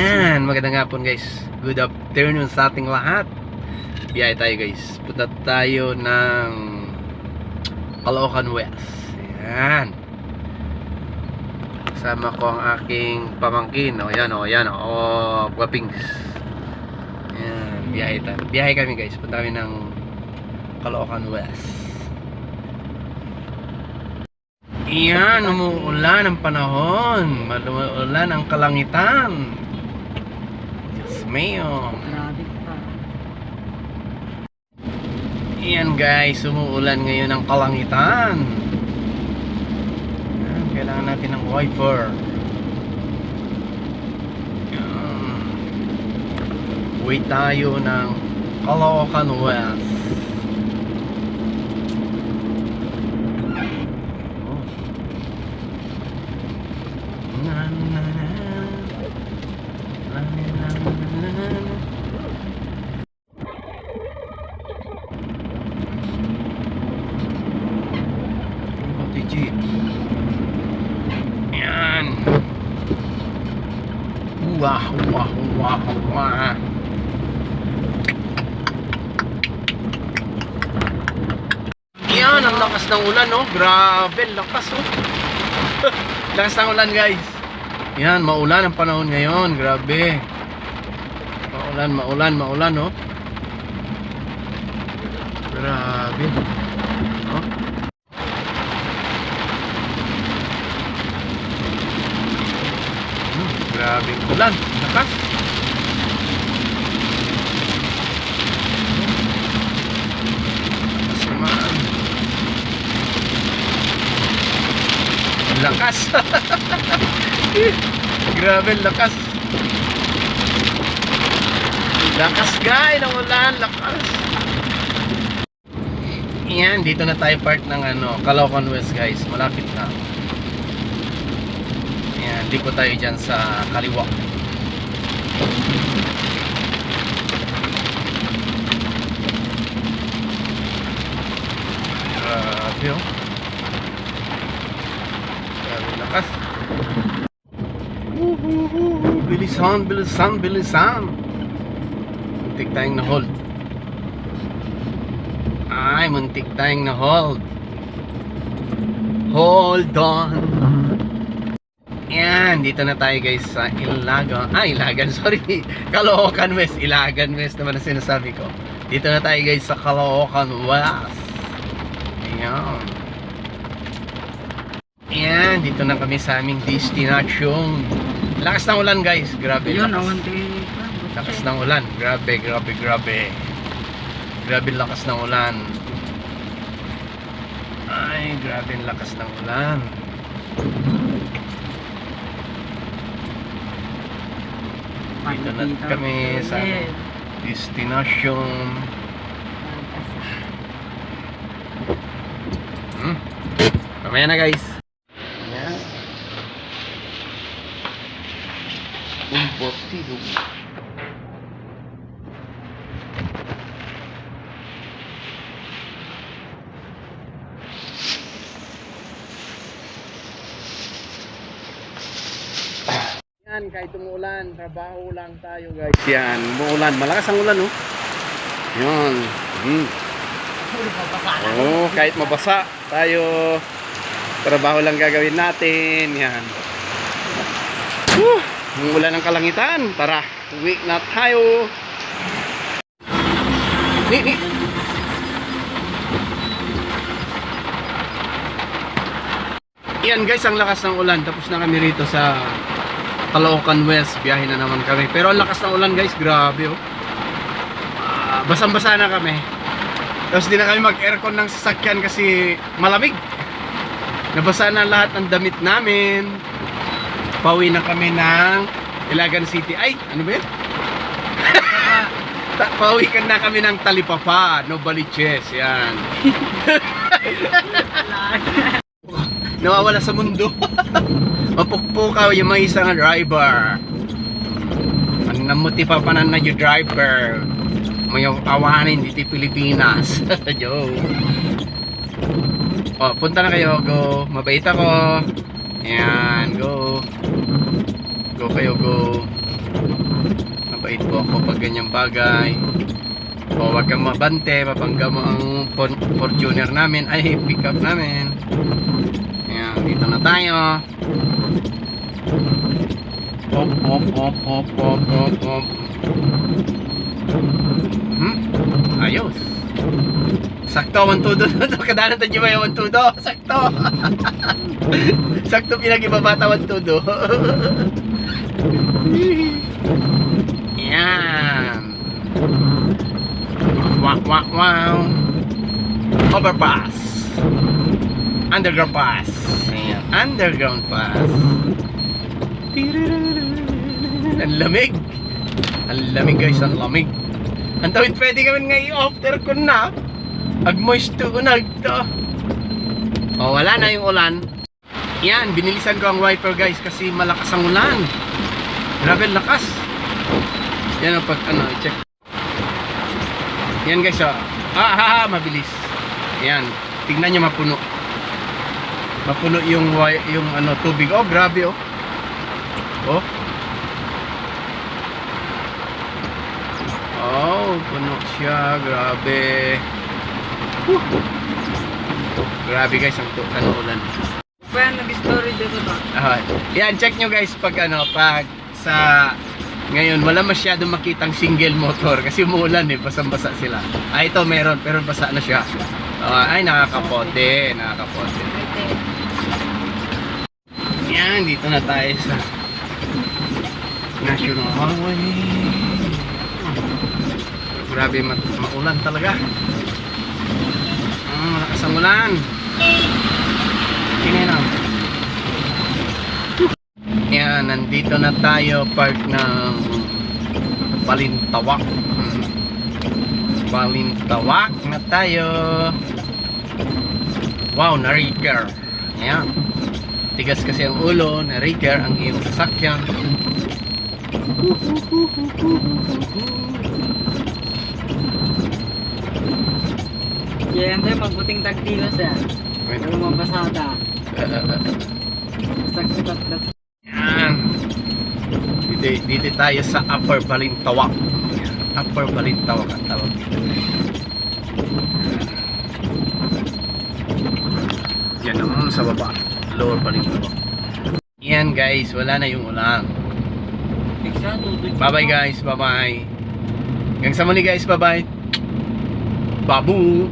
Yan, magandang hapon guys. Good afternoon sa ating lahat. Biyahe tayo guys. Punta tayo ng Caloocan West. Yan. Kasama ko ang aking pamangkin. O yan o, yan o. O, guwapings. Yan, biyahe tayo. Biyahe kami guys. Punta kami ng Caloocan West. Iyan, umuulan ang panahon. Maluulan ang kalangitan. Diyos mio. Grabe pa. Iyan guys, umuulan ngayon ang kalangitan. Kailangan natin ng wiper. Yan. Wait tayo ng Caloocan West. Na, na, na. Na, Wah, wah, wah, wah. Yan, ang lakas ng ulan, no? Grabe, lakas, oh. lakas ng ulan, guys. Yan, maulan ang panahon ngayon. Grabe. Maulan, maulan, maulan, no? Grabe. Oh. Grabe ulan. Naman. Ang Lakas. grabe lakas. Lakas guy ng ulan. Lakas. Yan, dito na tayo part ng ano, Caloocan West guys. Malapit na. Yan, di ko tayo dyan sa kaliwa. Grabe oh. Grabe lakas. Bilisan, bilisan, bilisan. Muntik tayong na-hold. Ay, muntik tayong na-hold. Hold on. Yan, dito na tayo guys sa Ilagan. Ah, Ilagan, sorry. Caloocan West. Ilagan West naman ang sinasabi ko. Dito na tayo guys sa Caloocan West. Ayan. Yan, dito na kami sa aming destination. Lakas ng ulan guys. Grabe. Yun, lakas. Lakas ng ulan. Grabe, grabe, grabe. Grabe lakas ng ulan. Ay, grabe lakas ng ulan. Dito na kami sa destination. Hmm. Mamaya na guys. Yan. Un postigo. Yan, kahit umuulan, trabaho lang tayo guys. Yan, umuulan. Malakas ang ulan, oh. Yan. Hmm. Oo, kahit mabasa tayo, trabaho lang gagawin natin. Yan. Whew, ang ulan ng kalangitan. Tara, uwi na tayo. Ni, ni. Yan guys, ang lakas ng ulan. Tapos na kami rito sa Caloocan West. Biyahe na naman kami. Pero ang lakas ng ulan guys, grabe oh. Ah, basang-basa na kami. Tapos di na kami mag-aircon ng sasakyan kasi malamig. Nabasa na lahat ng damit namin. Pauwi na kami ng Ilagan City. Ay, ano ba yun? Pauwi ka na kami ng Talipapa, Novaliches, yan. Nawawala sa mundo. Mapukpukaw yung mga isang driver. Namuti pa pa na yung driver. May kawanin dito Pilipinas. Joke. Oh, punta na kayo, go. Mabait ako. Ayan, go. Go kayo, go. mabait po ako pag ganyang bagay. O wag kang mabante, mapangga mo ang Fortuner namin, ay pick up namin. Dito na tayo. Op, op, op, op, op, op, op. Hmm? Ayos. Sakto, one tudo. Kadalan tayo ba yung one tudo? Sakto. Sakto pinag-ibabata one tudo. Yan. Wow, wow, wow. Overpass. Underground pass. Ayan. Underground pass. Ang lamig. Ang lamig guys, ang lamig. Ang tawid pwede kami ngayon after ko na. Agmoist to unag to. O wala na yung ulan. Yan, binilisan ko ang wiper guys kasi malakas ang ulan. Grabe lakas. Yan ang pag ano, check. Yan guys, oh. ah, ha, ha, mabilis. Yan, tignan nyo mapuno. Mapuno yung yung ano tubig. Oh, grabe oh. Oh. Oh, puno siya. Grabe. Whew. Grabe guys, ang tu- ano ulan. Kaya nag-story dito to. Ah, yan, check nyo guys pag ano, pag sa ngayon wala masyadong makitang single motor kasi umuulan eh, basang-basa sila. Ah, ito meron pero basa na siya. Ah, ay, nakakapote, nakakapote. Yan, dito na tayo sa National Highway. Grabe, ma- maulan talaga. Ah, malakas ang ulan. Tingnan. Yan, nandito na tayo park ng Balintawak. Balintawak na tayo. Wow, na-reker. Yan. Tigas kasi ang ulo, na-reker ang iyong sasakyan. Tayo, mabuting tagtilos yan. Wait. Pero mabasada. Na. Yan. Dito, dito tayo sa Upper Balintawak. Upper Balintawak ang tawag dito. Yan naman sa baba. Lower Balintawak. Yan guys, wala na yung ulan. Bigsa, tubig. Bye bye guys, bye bye. Hanggang sa muli guys, bye bye. Babu!